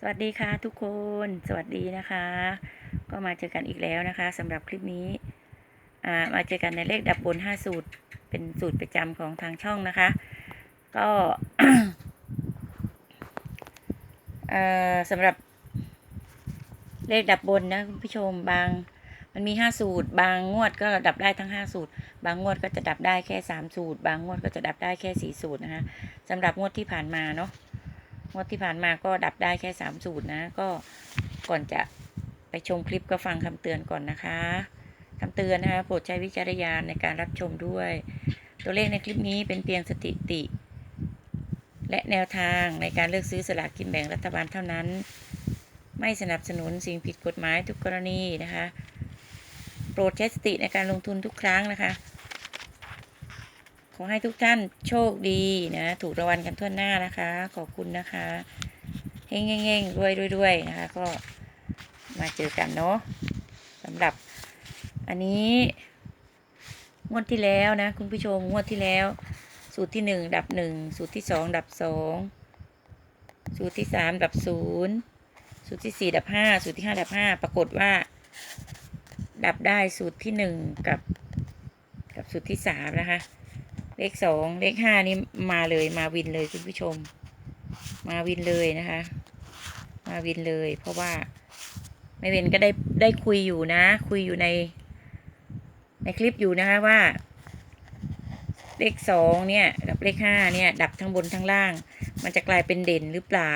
สวัสดีค่ะทุกคนสวัสดีนะคะ ก็มาเจอกันอีกแล้วนะคะสำหรับคลิปนี้มาเจอกันในเลขดับบน5สูตร เป็นสูตรประจำของทางช่องนะคะ ก็สำหรับเลขดับบนนะคุณผู้ชมบางมันมี 5 สูตร บางงวดก็ดับได้ทั้ง 5 สูตร บางงวดก็จะดับได้แค่ 3 สูตร บางงวดก็จะดับได้แค่ 4 สูตรนะคะสำหรับงวดที่ผ่านมาเนาะ งวดที่ผ่านมาก็ดับได้แค่สามสูตรนะ ก็ก่อนจะไปชมคลิปก็ฟังคำเตือนก่อนนะคะคำเตือนนะคะโปรดใช้วิจารณญาณในการรับชมด้วย ตัวเลขในคลิปนี้เป็นเพียงสถิติ และแนวทางในการเลือกซื้อสลากกินแบ่งรัฐบาลเท่านั้น ไม่สนับสนุนสิ่งผิดกฎหมายทุกกรณีนะคะ โปรดใช้สติในการลงทุนทุกครั้งนะคะ ขอให้ทุกท่านโชคดีนะ ถูกรางวัลกันทั่วหน้านะคะ ขอบคุณนะคะเฮงเฮงงรวยรวยรวยนะคะ ก็มาเจอกันเนาะสำหรับ อันนี้ งวดที่แล้วนะ คุณผู้ชมงวดที่แล้ว สูตรที่หนึ่งดับหนึ่งสูตรที่สองดับสองสูตรที่สามดับศูนย์สูตรที่สี่ดับห้าสูตรที่ห้าดับห้าปรากฏว่า ดับได้สูตรที่หนึ่งกับ กับสูตรที่สามนะคะ เลขสองเลขห้านี่มาเลยมาวินเลยคุณผู้ชม มาวินเลยนะคะ มาวินเลย เพราะว่าไม่เวนก็ได้ได้คุยอยู่นะ คุยอยู่ใน ในคลิปอยู่นะคะว่า เลขสองเนี่ยกับเลขห้าเนี่ยดับทั้งบนทั้งล่าง มันจะกลายเป็นเด่นหรือเปล่า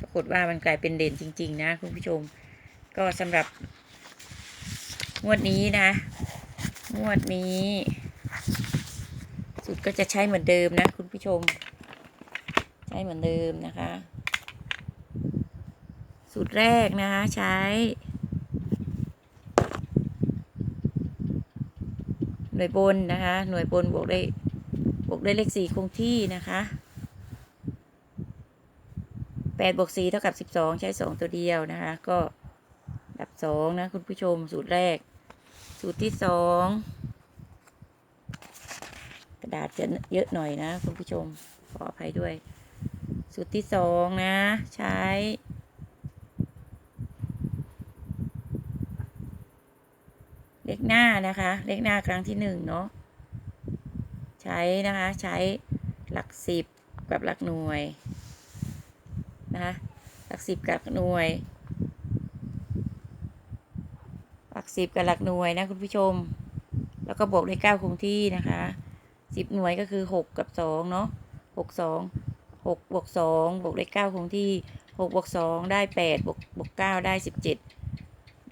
ปรากฏว่ามันกลายเป็นเด่นจริง ๆ นะคุณผู้ชม ก็สำหรับงวดนี้นะ งวดนี้ สูตรก็จะใช้เหมือนเดิมนะ คุณผู้ชม ใช้เหมือนเดิมนะคะ สูตรแรกนะคะใช้หน่วยบนนะคะ หน่วยบนบวกได้บวกได้เลขสี่คงที่นะคะแปดบวกสี่เท่ากับสิบสองใช้สองตัวเดียวนะคะ ก็ดับสองนะคุณผู้ชมสูตรแรก สูตรที่สอง ระดาษจะเยอะหน่อยนะคุณผู้ชมขออภัยด้วย สูตรที่สองนะ ใช้เลขหน้านะคะ เลขหน้าครั้งที่หนึ่งเนาะใช้นะคะใช้หลักสิบกับหลักหน่วยนะคะหลักสิบกับหน่วย หลักสิบกับหลักหน่วยนะคุณผู้ชม แล้วก็บวกด้วยเก้าคงที่นะคะ สิบหน่วยก็คือหกกับสองเนาะหกสองหกบวกสองบวกด้วยเก้าคงที่หกบวกสองได้แปดบวกบวกเก้าได้สิบเจ็ด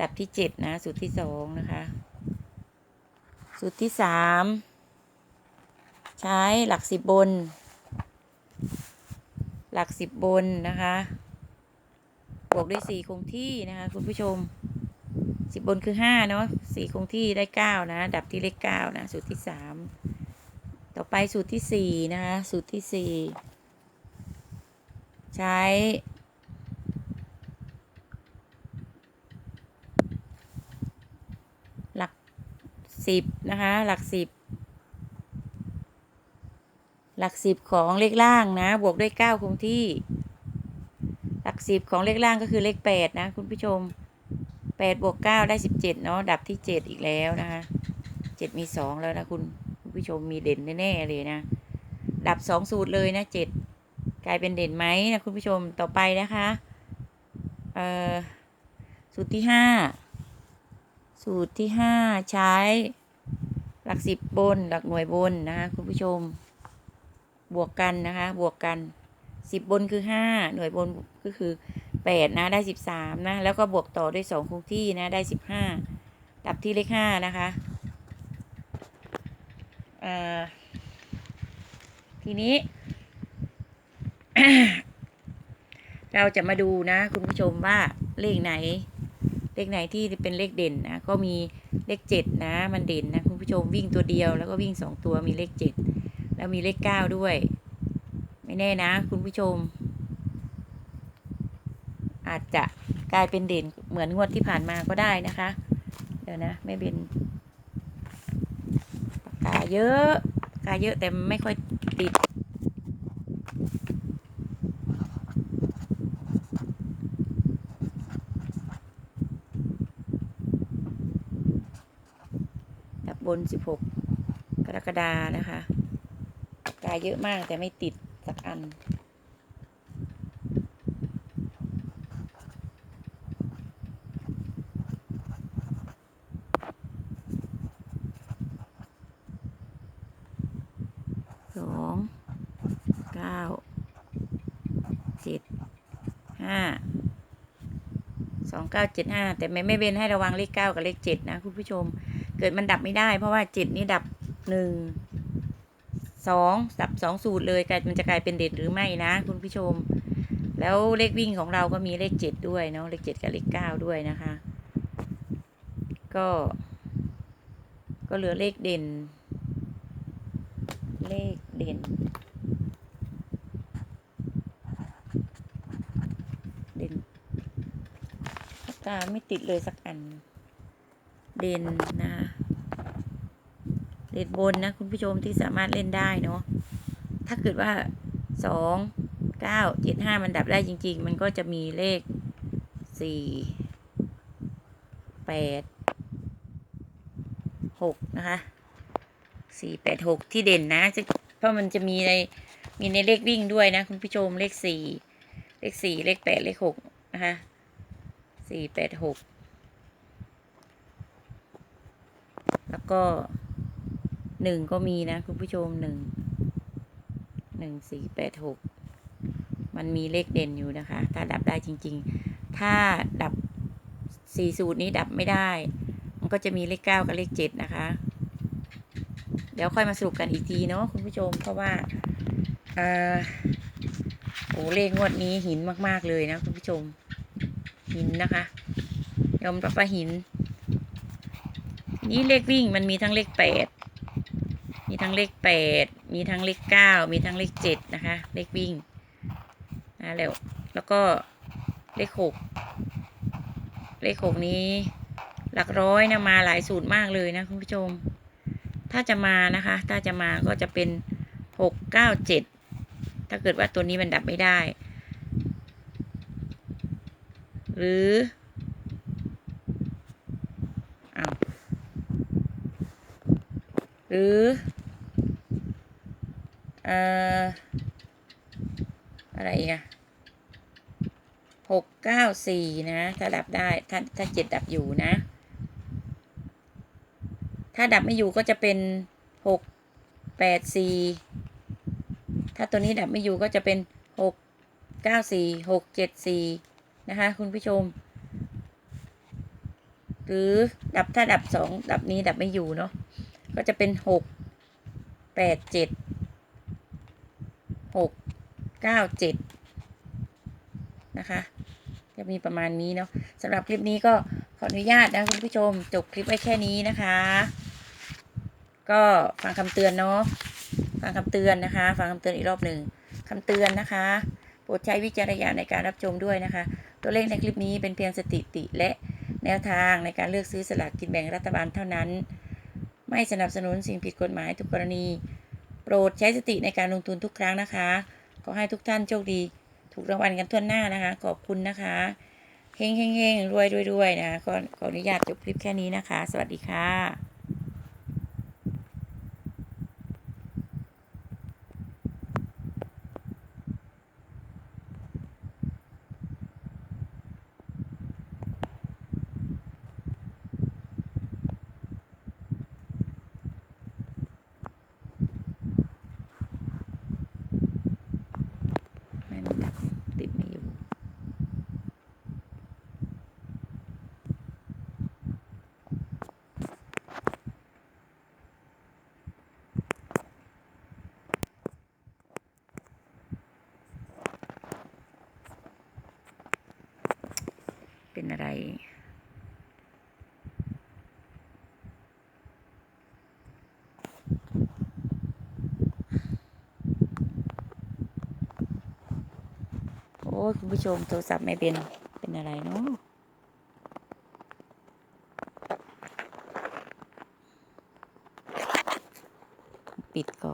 ดับที่เจ็ดนะ สูตรที่สองนะคะ สูตรที่สามใช้หลักสิบบน หลักสิบบนนะคะบวกด้วยสี่คงที่นะคะคุณผู้ชมสิบบนคือห้าเนาะสี่คงที่ได้เก้านะ ดับที่เลขเก้านะ สูตรที่สาม ต่อไปสูตรที่สี่นะคะสูตรที่สี่ใช้หลักสิบนะคะ หลักสิบหลักสิบของเลขล่างนะ บวกด้วยเก้าคงที่ หลักสิบของเลขล่างก็คือเลขแปดนะ คุณผู้ชมแปดบวกเก้าได้สิบเจ็ดเนาะดับที่เจ็ดอีกแล้วนะคะเจ็ดมีสองแล้วนะคุณคุณ ผู้ชมมีเด่นแน่ๆเลยนะ ดับสองสูตรเลยนะเจ็ดกลายเป็นเด่นไหมนะคุณผู้ชมต่อไปนะคะเอ่อสูตรที่ห้าสูตรที่ห้าใช้หลักสิบบน หลักหน่วยบนนะคะคุณผู้ชม บวกกันนะคะบวกกันสิบบนคือห้าหน่วยบนก็คือแปดนะได้สิบสามนะแล้วก็บวกต่อด้วยสองคงที่นะได้สิบห้าดับที่เลขห้านะคะ อ่อทีนี้ เราจะมาดูนะ คุณผู้ชมว่าเลขไหน เลขไหนที่เป็นเลขเด่นนะ ก็มีเลขเจ็ดนะ มันเด่นนะ คุณผู้ชมวิ่งตัวเดียวแล้วก็วิ่งสองตัวมีเลขเจ็ดแล้วมีเลขเก้าด้วย ไม่แน่นะ คุณผู้ชม อาจจะกลายเป็นเด่นเหมือนงวดที่ผ่านมาก็ได้นะคะ เดี๋ยวนะไม่เป็น กาเยอะกาเยอะแต่ไม่ค่อยติด ดับบน 16 กรกฎานะคะ กาเยอะมากแต่ไม่ติดสักอัน เจ็ดห้าสองเก้าเจ็ดห้าแต่ไม่ไม่เบนให้ระวังเลขเก้ากับเลขเจ็ดนะคุณผู้ชม เกิดมันดับไม่ได้เพราะว่าเจ็ดนี้ดับหนึ่งสองดับสองสูตรเลยกลายมันจะกลายเป็นเด็ดหรือไม่นะ คุณผู้ชม แล้วเลขวิ่งของเราก็มีเลขเจ็ดด้วยเนาะเลขเจ็ดกับเลขเก้าด้วยนะคะ ก็ ก็เหลือเลขเด่น เลขเด่น เด่น ปาไม่ติดเลยสักอัน เด่นนะคะเด่นบนนะ คุณผู้ชมที่สามารถเล่นได้เนาะถ้าเกิดว่าสองเก้าเจ็ดห้ามันดับได้จริง ๆ มันก็จะมีเลขสี่แปดหกนะคะสี่แปดหกที่เด่นนะจะเพราะมันจะมีในมีในเลขวิ่งด้วยนะ คุณผู้ชมเลขสี่เลขสี่เลขแปดเลขหกนะคะ สี่แปดหกแล้วก็หนึ่งก็มีนะคุณผู้ชมหนึ่งหนึ่งสี่แปดหกมันมีเลขเด่นอยู่นะคะ ถ้าดับได้จริง ๆ ถ้าดับสี่สูตรนี้ดับไม่ได้ มันก็จะมีเลขเก้ากับเลขเจ็ดนะคะ เดี๋ยวค่อยมาสรุปกันอีกทีเนาะคุณผู้ชมเพราะว่าอ่าโอ้เลขงวดนี้หินมาก ๆ เลยนะคุณผู้ชม หินนะคะ ยอมรับว่าหิน นี่เลขวิ่งมันมีทั้งเลขแปดมีทั้งเลขแปดมีทั้งเลขเก้ามีทั้งเลขเจ็ดนะคะ เลขวิ่งนะแล้วแล้วก็เลขหกเลขหกนี้ หลักร้อยนะมาหลายสูตรมากเลยนะคุณผู้ชม ถ้าจะมานะคะ ถ้าจะมาก็จะเป็นหกเก้าเจ็ดถ้าเกิดว่าตัวนี้มันดับไม่ได้ หรืออ้าวหรือเอ่ออะไรอีกอะหกเก้าสี่นะ ถ้าดับได้ ถ้าถ้าเจ็ดดับอยู่นะ ถ้าดับไม่อยู่ก็จะเป็นหกแปดสี่ถ้าตัวนี้ดับไม่อยู่ก็จะเป็นหกเก้าสี่หกเจ็ดสี่ นะคะ คุณผู้ชม หรือดับถ้าดับสองดับนี้ดับไม่อยู่เนาะก็จะเป็นหกแปดเจ็ดหกเก้าเจ็ดนะคะจะมีประมาณนี้เนาะสำหรับคลิปนี้ก็ขออนุญาตนะคุณผู้ชม จบคลิปไว้แค่นี้นะคะ ก็ฟังคำเตือนเนาะฟังคำเตือนนะคะ ฟังคำเตือนอีกรอบหนึ่งคำเตือนนะคะ โปรดใช้วิจารณญาณในการรับชมด้วยนะคะ ตัวเลขในคลิปนี้เป็นเพียงสถิติและแนวทางในการเลือกซื้อสลากกินแบ่งรัฐบาลเท่านั้น ไม่สนับสนุนสิ่งผิดกฎหมายทุกกรณี โปรดใช้สติในการลงทุนทุกครั้งนะคะ ขอให้ทุกท่านโชคดี ถูกรางวัลกันทั่วหน้านะคะ ขอบคุณนะคะเฮงเฮงเฮงรวยรวยรวยนะก็ขออนุญาตจบคลิปแค่นี้นะคะ สวัสดีค่ะ ไม่มันดับติดไม่อยู่ เป็น อะไร โอ้คุณผู้ชมโทรศัพท์ไม่เป็น เป็นอะไรเนาะปิดก่อน